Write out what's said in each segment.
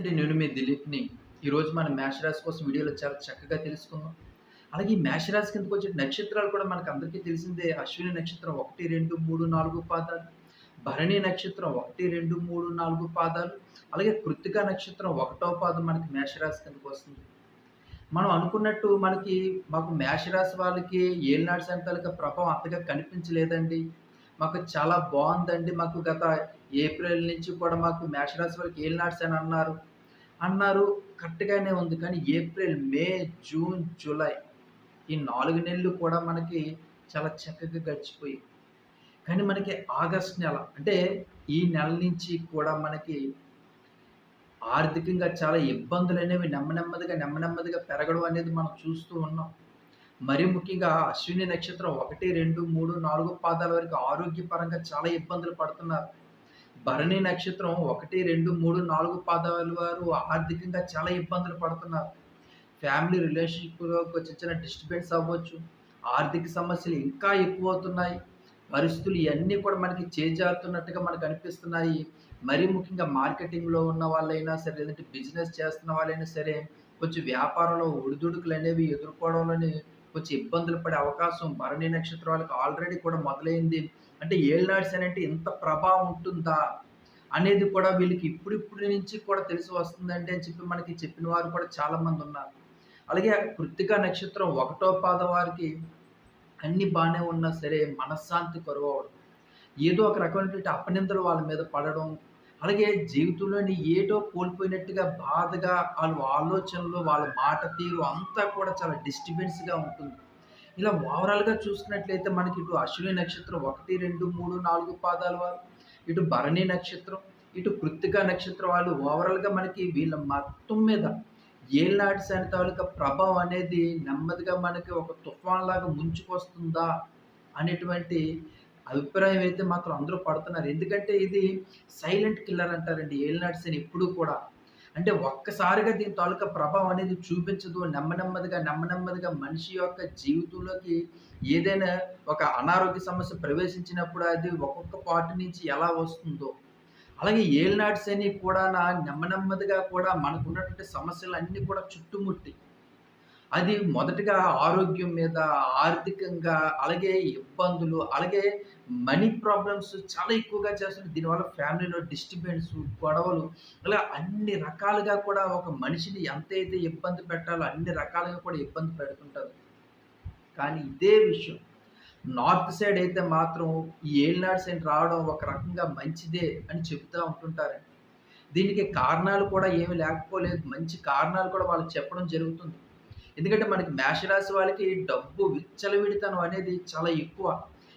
అంటే నేను మీ దిలీప్‌ని. ఈరోజు మనం మేష రాశి కోసం వీడియోలో చాలా చక్కగా తెలుసుకుందాం. అలాగే ఈ మేష రాశి కిందకి వచ్చే నక్షత్రాలు కూడా మనకు అందరికీ తెలిసిందే. అశ్విని నక్షత్రం 1, 2, 3, 4 పాదాలు. భరణి నక్షత్రం 1, 2, 3, 4 పాదాలు. అలాగే కృత్తిక నక్షత్రం ఒకటో పాదం మనకి మేషరాశి కిందకు కిందకి వస్తుంది. మనం అనుకున్నట్టు మనకి మాకు మేషరాశి వాళ్ళకి ఏళ్ళనాడు శని ప్రభావం అంతగా కనిపించలేదండి. మాకు చాలా బాగుందండి మాకు గత ఏప్రిల్ నుంచి కూడా మాకు మేషరాశి వాళ్ళకి ఏళ్ళనాడు అని అన్నారు. అన్నారు కరెక్ట్‌గానే ఉంది. కానీ ఏప్రిల్, మే, జూన్, జూలై ఈ నాలుగు నెలలు కూడా మనకి చాలా చక్కగా గడిచిపోయి కానీ మనకి ఆగస్ట్ నెల అంటే ఈ నెల నుంచి కూడా మనకి ఆర్థికంగా చాలా ఇబ్బందులనేవి నెమ్మ నెమ్మదిగా, నెమ్మ నెమ్మదిగా పెరగడం అనేది మనం చూస్తూ ఉన్నాం. మరి ముఖ్యంగా అశ్విని నక్షత్రం 1, 2, 3, 4 పాదాల వరకు ఆరోగ్యపరంగా చాలా ఇబ్బందులు పడుతున్నారు. భరణి నక్షత్రం 1, 2, 3, 4 పాదాల వారు ఆర్థికంగా చాలా ఇబ్బందులు పడుతున్నారు. ఫ్యామిలీ రిలేషన్‌షిప్‌లో ఒక చిన్న డిస్టర్బెన్స్ అవ్వచ్చు. ఆర్థిక సమస్యలు ఇంకా ఎక్కువ అవుతున్నాయి పరిస్థితులు ఇవన్నీ కూడా మనకి చేజారుతున్నట్టుగా మనకు అనిపిస్తున్నాయి. మరీ ముఖ్యంగా మార్కెటింగ్‌లో ఉన్న వాళ్ళైనా సరే, లేదంటే బిజినెస్ చేస్తున్న వాళ్ళైనా సరే, కొంచెం వ్యాపారంలో ఒడిదుడుకులు అనేవి ఎదుర్కోవడంలోని కొంచెం ఇబ్బందులు పడే అవకాశం భరణి నక్షత్రాలకు ఆల్రెడీ కూడా మొదలైంది. అంటే ఏలినాటి శని అంటే ఇంత ప్రభావం ఉంటుందా? అనేది కూడా వీళ్ళకి ఇప్పుడిప్పటి నుంచి కూడా తెలిసి వస్తుందంటే అని చెప్పి మనకి చెప్పిన వారు కూడా చాలామంది ఉన్నారు అలాగే కృత్తిక నక్షత్రం ఒకటో పాద వారికి అన్ని బాగానే ఉన్నా సరే మనశ్శాంతి కొరవడం ఏదో ఒక రకమైనటువంటి అపనిందలు వాళ్ళ మీద పడడం. అలాగే జీవితంలోని ఏటో కోల్పోయినట్టుగా బాధగా వాళ్ళ ఆలోచనలు, వాళ్ళ మాట తీరు అంతా కూడా చాలా డిస్టర్బెన్స్‌గా ఉంటుంది. ఇలా ఓవరాల్‌గా చూసుకున్నట్లయితే మనకి ఇటు అశ్విని నక్షత్రం 1, 2, 3, 4 పాదాల వారు, ఇటు భరణి నక్షత్రం, ఇటు కృత్తిక నక్షత్రం వాళ్ళు ఓవరాల్‌గా మనకి వీళ్ళ మొత్తం మీద ఏళ్ళనాటి శని తాలూకా ప్రభావం అనేది నెమ్మదిగా మనకి ఒక తుఫాన్‌లాగా ముంచుకొస్తుందా? అనేటువంటి అభిప్రాయం అయితే మాత్రం అందరూ పడుతున్నారు. ఎందుకంటే ఇది సైలెంట్ కిల్లర్ అంటారండి ఏళ్ళనాటి శని ఎప్పుడూ కూడా. అంటే ఒక్కసారిగా దీని తాలూకా ప్రభావం అనేది చూపించదు. నెమ్మ నెమ్మదిగా, నెమ్మ నెమ్మదిగా మనిషి యొక్క జీవితంలోకి ఏదైనా ఒక అనారోగ్య సమస్య ప్రవేశించినప్పుడు అది ఒక్కొక్క పార్ట్ నుంచి ఎలా వస్తుందో, అలాగే ఏలినాటి శని కూడా నెమ్మ నెమ్మదిగా కూడా మనకున్నటువంటి సమస్యలన్నీ కూడా చుట్టుముట్టి, అది మొదటగా ఆరోగ్యం మీద, ఆర్థికంగా, అలాగే ఇబ్బందులు, అలాగే మనీ ప్రాబ్లమ్స్ చాలా ఎక్కువగా చేస్తుంది. దీనివల్ల ఫ్యామిలీలో డిస్టర్బెన్స్, గొడవలు ఇలా అన్ని రకాలుగా కూడా ఒక మనిషిని ఎంతైతే ఇబ్బంది పెట్టాలో అన్ని రకాలుగా కూడా ఇబ్బంది పెడుతుంటారు. కానీ ఇదే విషయం నార్త్ సైడ్ అయితే మాత్రం ఈ ఏళ్ళనాడు సైడ్ రావడం ఒక రకంగా మంచిదే అని చెప్తూ ఉంటుంటారండి. దీనికి కారణాలు కూడా ఏమి లేకపోలేదు. మంచి కారణాలు కూడా వాళ్ళు చెప్పడం జరుగుతుంది. ఎందుకంటే మనకి మేషరాశి వాళ్ళకి డబ్బు విచ్చలవిడితనం అనేది చాలా ఎక్కువ.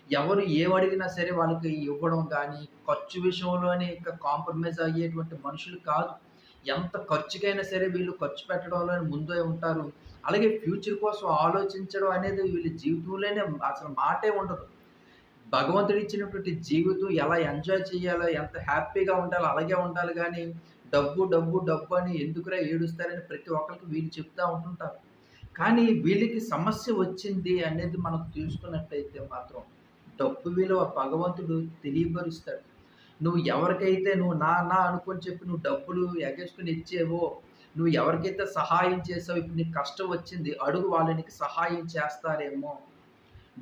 ఎవరు ఏమడిగినా సరే వాళ్ళకి ఇవ్వడం కానీ ఖర్చు విషయంలోనే ఇంకా కాంప్రమైజ్ అయ్యేటువంటి మనుషులు కాదు. ఎంత ఖర్చుకైనా సరే వీళ్ళు ఖర్చు పెట్టడంలో ముందే ఉంటారు. అలాగే ఫ్యూచర్ కోసం ఆలోచించడం అనేది వీళ్ళ జీవితంలోనే అసలు మాటే ఉండదు. భగవంతుడు ఇచ్చినటువంటి జీవితం ఎలా ఎంజాయ్ చేయాలో, ఎంత హ్యాపీగా ఉండాలో అలాగే ఉండాలి కానీ డబ్బు, డబ్బు, డబ్బు అని ఎందుకురా ఏడుస్తారని ప్రతి ఒక్కరికి వీళ్ళు చెప్తూ ఉంటుంటారు. కానీ వీళ్ళకి సమస్య వచ్చింది అనేది మనం చూసుకున్నట్టయితే మాత్రం డబ్బు విలువ భగవంతుడు తెలియపరుస్తాడు. నువ్వు ఎవరికైతే నువ్వు నా, నా అనుకోని చెప్పి నువ్వు డబ్బులు ఎగేసుకొని ఇచ్చేవో, నువ్వు ఎవరికైతే సహాయం చేసావు ఇప్పుడు నీకు కష్టం వచ్చింది అడుగు వాళ్ళనికి సహాయం చేస్తారేమో.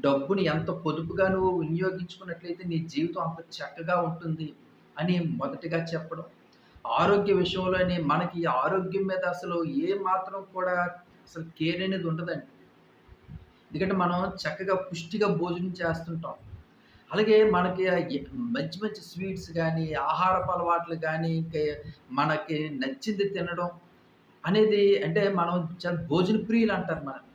డబ్బుని ఎంత పొదుపుగా నువ్వు వినియోగించుకున్నట్లయితే నీ జీవితం అంత చక్కగా ఉంటుంది అని మొదటిగా చెప్పడం. ఆరోగ్య విషయంలోనే మనకి ఆరోగ్యం మీద అసలు ఏ మాత్రం కూడా అసలు కేర్ అనేది ఉండదండి. ఎందుకంటే మనం చక్కగా పుష్టిగా భోజనం చేస్తుంటాం. అలాగే మనకి మంచి మంచి స్వీట్స్ కానీ ఆహారపు అలవాట్లు కానీ ఇంకా మనకి నచ్చింది తినడం అనేది అంటే మనం చాలా భోజన ప్రియులంటారు మనం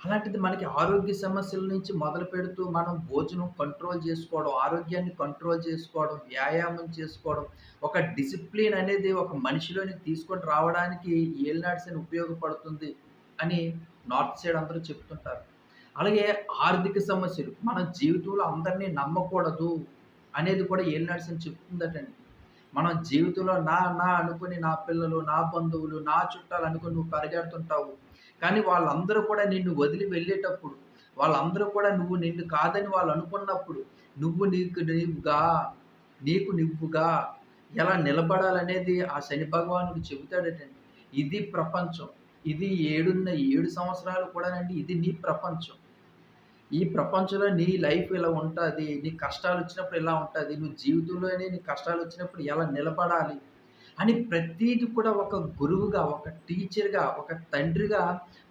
అలాంటిది మనకి ఆరోగ్య సమస్యల నుంచి మొదలుపెడుతూ మనం భోజనం కంట్రోల్ చేసుకోవడం, ఆరోగ్యాన్ని కంట్రోల్ చేసుకోవడం, వ్యాయామం చేసుకోవడం, ఒక డిసిప్లిన్ అనేది ఒక మనిషిలోని తీసుకొని రావడానికి ఏలినాటి అని ఉపయోగపడుతుంది అని నార్త్ సైడ్ అందరూ చెప్తుంటారు. అలాగే ఆర్థిక సమస్యలు. మన జీవితంలో అందరిని నమ్మకూడదు అనేది కూడా ఏలినాటి శని చెప్తుందటండి. మనం జీవితంలో నా, నా అనుకుని నా పిల్లలు, నా బంధువులు, నా చుట్టాలు అనుకుని నువ్వు పరిగెడుతుంటావు. కానీ వాళ్ళందరూ కూడా నిన్ను వదిలి వెళ్ళేటప్పుడు, వాళ్ళందరూ కూడా నువ్వు నిన్ను కాదని వాళ్ళు అనుకున్నప్పుడు, నువ్వు నీకు నీవుగా, నీకు నువ్వుగా ఎలా నిలబడాలనేది ఆ శని భగవానుడు చెబుతాడటండి. ఇది ప్రపంచం. ఇది ఏడున్న ఏడు సంవత్సరాలు కూడానండి ఇది నీ ప్రపంచం. ఈ ప్రపంచంలో నీ లైఫ్ ఇలా ఉంటుంది నీ కష్టాలు వచ్చినప్పుడు ఇలా ఉంటుంది నువ్వు జీవితంలోనే నీ కష్టాలు వచ్చినప్పుడు ఎలా నిలబడాలి అని ప్రతీది కూడా ఒక గురువుగా, ఒక టీచర్‌గా, ఒక తండ్రిగా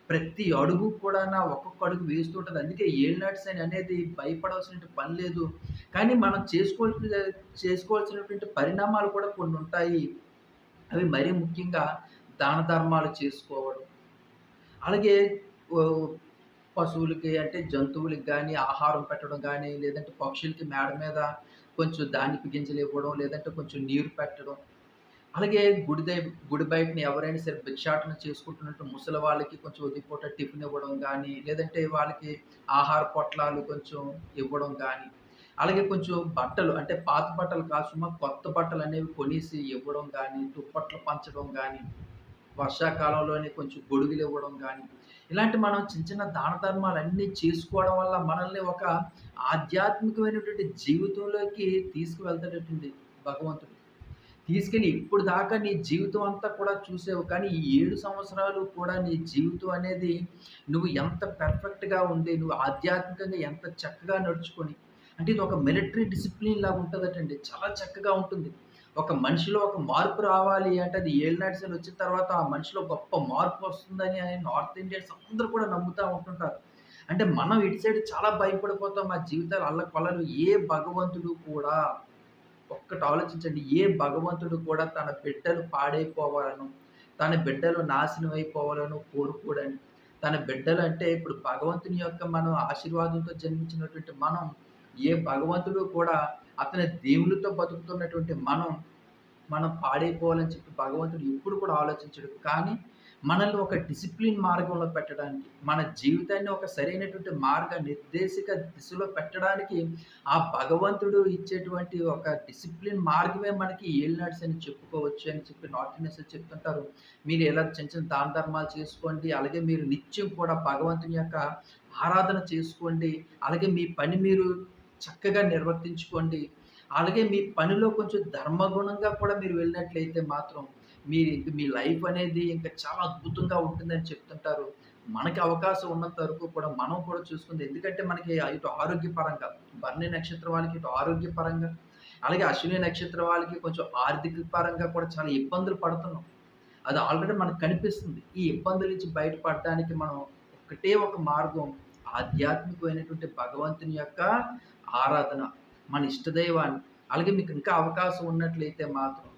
ప్రతి అడుగు కూడాన ఒక్కొక్క అడుగు వేస్తూ ఉంటుంది అందుకే నాట్స్ అని అనేది భయపడాల్సిన పని లేదు. కానీ మనం చేసుకోవాల్సిన చేసుకోవాల్సినటువంటి పరిణామాలు కూడా కొన్ని ఉంటాయి అవి మరీ ముఖ్యంగా దాన ధర్మాలు చేసుకోవడం. అలాగే పశువులకి అంటే జంతువులకి కానీ ఆహారం పెట్టడం కానీ లేదంటే పక్షులకి మేడ మీద కొంచెం ధాన్యపు గింజలివ్వడం, లేదంటే కొంచెం నీరు పెట్టడం. అలాగే గుడి దై గుడి బయటని ఎవరైనా సరే భిక్షాటన చేసుకుంటున్నట్టు ముసలి వాళ్ళకి కొంచెం ఉదిపూట టిఫిన్ ఇవ్వడం కానీ లేదంటే వాళ్ళకి ఆహార పొట్లాలు కొంచెం ఇవ్వడం కానీ అలాగే కొంచెం బట్టలు అంటే పాత బట్టలు కాదు కొత్త బట్టలు అనేవి కొనేసి ఇవ్వడం కానీ దుప్పట్లు పంచడం కానీ వర్షాకాలంలోనే కొంచెం గొడుగులు ఇవ్వడం కానీ ఇలాంటి మనం చిన్న చిన్న దాన ధర్మాలన్నీ చేసుకోవడం వల్ల మనల్ని ఒక ఆధ్యాత్మికమైనటువంటి జీవితంలోకి తీసుకువెళ్తాడటండి భగవంతుడు. తీసుకెళ్ళి ఇప్పుడు దాకా నీ జీవితం అంతా కూడా చూసావు. కానీ ఈ ఏడు సంవత్సరాలు కూడా నీ జీవితం అనేది నువ్వు ఎంత పెర్ఫెక్ట్గా ఉండి, నువ్వు ఆధ్యాత్మికంగా ఎంత చక్కగా నడుచుకొని అంటే ఇది ఒక మిలిటరీ డిసిప్లిన్ లాగా ఉంటుందటండి చాలా చక్కగా ఉంటుంది. ఒక మనిషిలో ఒక మార్పు రావాలి అంటే అది ఏళ్ళ శని వచ్చిన తర్వాత ఆ మనిషిలో గొప్ప మార్పు వస్తుందని నార్త్ ఇండియన్స్ అందరూ కూడా నమ్ముతూ ఉంటుంటారు. అంటే మనం ఇటు సైడ్ చాలా భయపడిపోతాం. మా జీవితాలు అల్లకల్లోలం ఏ భగవంతుడు కూడా ఒక్కటి ఆలోచించండి. ఏ భగవంతుడు కూడా తన బిడ్డలు పాడైపోవాలను తన బిడ్డలు నాశనం అయిపోవాలనో కోరుకోడని తన బిడ్డలు అంటే ఇప్పుడు భగవంతుని యొక్క మనం ఆశీర్వాదంతో జన్మించినటువంటి మనం, ఏ భగవంతుడు కూడా అతని దేవునితో బతుకుతున్నటువంటి మనం, మనం పాడైపోవాలని చెప్పి భగవంతుడు ఎప్పుడు కూడా ఆలోచించడు. కానీ మనల్ని ఒక డిసిప్లిన్ మార్గంలో పెట్టడానికి, మన జీవితాన్ని ఒక సరైనటువంటి మార్గ నిర్దేశిక దిశలో పెట్టడానికి ఆ భగవంతుడు ఇచ్చేటువంటి ఒక డిసిప్లిన్ మార్గమే మనకి ఏలినాటి అని చెప్పుకోవచ్చు అని చెప్పి నార్త్ ఇండియన్స్ చెప్తుంటారు. మీరు ఇలా చిన్న చిన్న దాన ధర్మాలు చేసుకోండి. అలాగే మీరు నిత్యం కూడా భగవంతుని యొక్క ఆరాధన చేసుకోండి. అలాగే మీ పని మీరు చక్కగా నిర్వర్తించుకోండి. అలాగే మీ పనిలో కొంచెం ధర్మగుణంగా కూడా మీరు వెళ్ళినట్లయితే మాత్రం మీరు మీ లైఫ్ అనేది ఇంకా చాలా అద్భుతంగా ఉంటుందని చెప్తుంటారు. మనకి అవకాశం ఉన్నంత వరకు కూడా మనం కూడా చూసుకుంది. ఎందుకంటే మనకి ఇటు ఆరోగ్యపరంగా భరణి నక్షత్రం వాళ్ళకి ఇటు ఆరోగ్యపరంగా, అలాగే అశ్విని నక్షత్రం వాళ్ళకి కొంచెం ఆర్థిక పరంగా కూడా చాలా ఇబ్బందులు పడుతున్నాం. అది ఆల్రెడీ మనకు కనిపిస్తుంది. ఈ ఇబ్బందుల నుంచి బయటపడడానికి మనం ఒకటే ఒక మార్గం ఆధ్యాత్మికమైనటువంటి భగవంతుని యొక్క ఆరాధన. మన ఇష్టదైవాన్ని అలాగే మీకు ఇంకా అవకాశం ఉన్నట్లయితే మాత్రం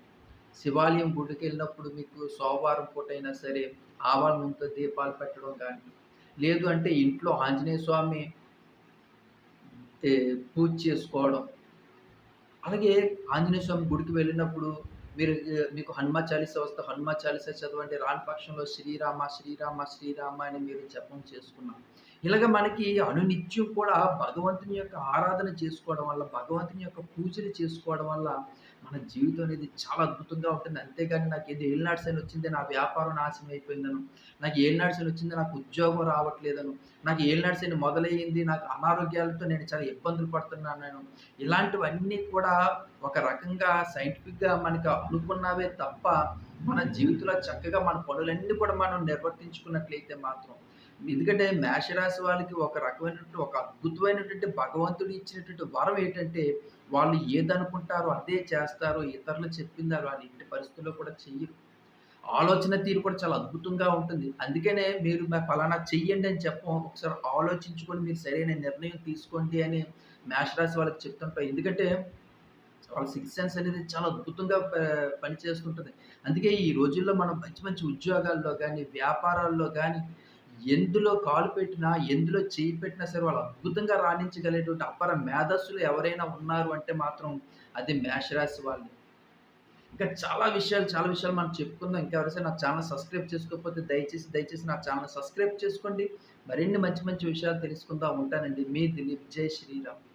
శివాలయం గుడికి వెళ్ళినప్పుడు మీకు సోమవారం పూట అయినా సరే ఆవాల నూనెతో దీపాలు పెట్టడం కానీ లేదు అంటే ఇంట్లో ఆంజనేయ స్వామి పూజ చేసుకోవడం. అలాగే ఆంజనేయ స్వామి గుడికి వెళ్ళినప్పుడు మీరు మీకు హనుమ చాలీసా వస్తే హనుమ చాలీసా చదవండి. రాని పక్షంలో శ్రీరామ, శ్రీరామ, శ్రీరామ అని మీరు జపం చేసుకున్నాం. ఇలాగ మనకి అనునిత్యం కూడా భగవంతుని యొక్క ఆరాధన చేసుకోవడం వల్ల, భగవంతుని యొక్క పూజలు చేసుకోవడం వల్ల మన జీవితం అనేది చాలా అద్భుతంగా ఉంటుంది. అంతేగాని ఏది ఏళ్ళ శని వచ్చింది, నా వ్యాపారం నాశనం అయిపోయిందను నాకు ఏలినాటి శని వచ్చింది, నాకు ఉద్యోగం రావట్లేదను నాకు ఏళ్ళ శని మొదలయ్యింది, నాకు అనారోగ్యాలతో నేను చాలా ఇబ్బందులు పడుతున్నాననో, ఇలాంటివన్నీ కూడా ఒక రకంగా సైంటిఫిక్‌గా మనకు అనుకున్నవే తప్ప, మన జీవితంలో చక్కగా మన పనులన్నీ కూడా మనం నిర్వర్తించుకున్నట్లయితే మాత్రం ఎందుకంటే మేషరాశి వాళ్ళకి ఒక రకమైనటువంటి ఒక అద్భుతమైనటువంటి భగవంతుడు ఇచ్చినటువంటి వరం ఏంటంటే, వాళ్ళు ఏదనుకుంటారో అదే చేస్తారు. ఇతరులు చెప్పింది వాళ్ళు ఇంటి పరిస్థితుల్లో కూడా చెయ్యరు. ఆలోచన తీరు కూడా చాలా అద్భుతంగా ఉంటుంది. అందుకనే మీరు మ ఫలానా చెయ్యండి అని చెప్పం. ఒకసారి ఆలోచించుకొని మీరు సరైన నిర్ణయం తీసుకోండి అని మేషరాశి వాళ్ళకి చెప్తుంటారు ఎందుకంటే వాళ్ళ సిక్స్ సెన్స్ అనేది చాలా అద్భుతంగా ప అందుకే ఈ రోజుల్లో మనం మంచి మంచి ఉద్యోగాల్లో కానీ వ్యాపారాల్లో కానీ ఎందులో కాలు పెట్టినా, ఎందులో చేయి పెట్టినా సరే వాళ్ళు అద్భుతంగా రాణించగలిగేటువంటి అపర మేధస్సులు ఎవరైనా ఉన్నారు అంటే మాత్రం అది మేషరాశి వాళ్ళు ఇంకా చాలా విషయాలు, చాలా విషయాలు మనం చెప్పుకుందాం. ఇంకా ఎవరైనా నా ఛానల్ సబ్స్క్రైబ్ చేసుకోకపోతే దయచేసి, దయచేసి నా ఛానల్ సబ్స్క్రైబ్ చేసుకోండి. మరిన్ని మంచి మంచి విషయాలు తెలుసుకుందాం. ఉంటానండి. మీ దిలీప్. జై శ్రీరామ్.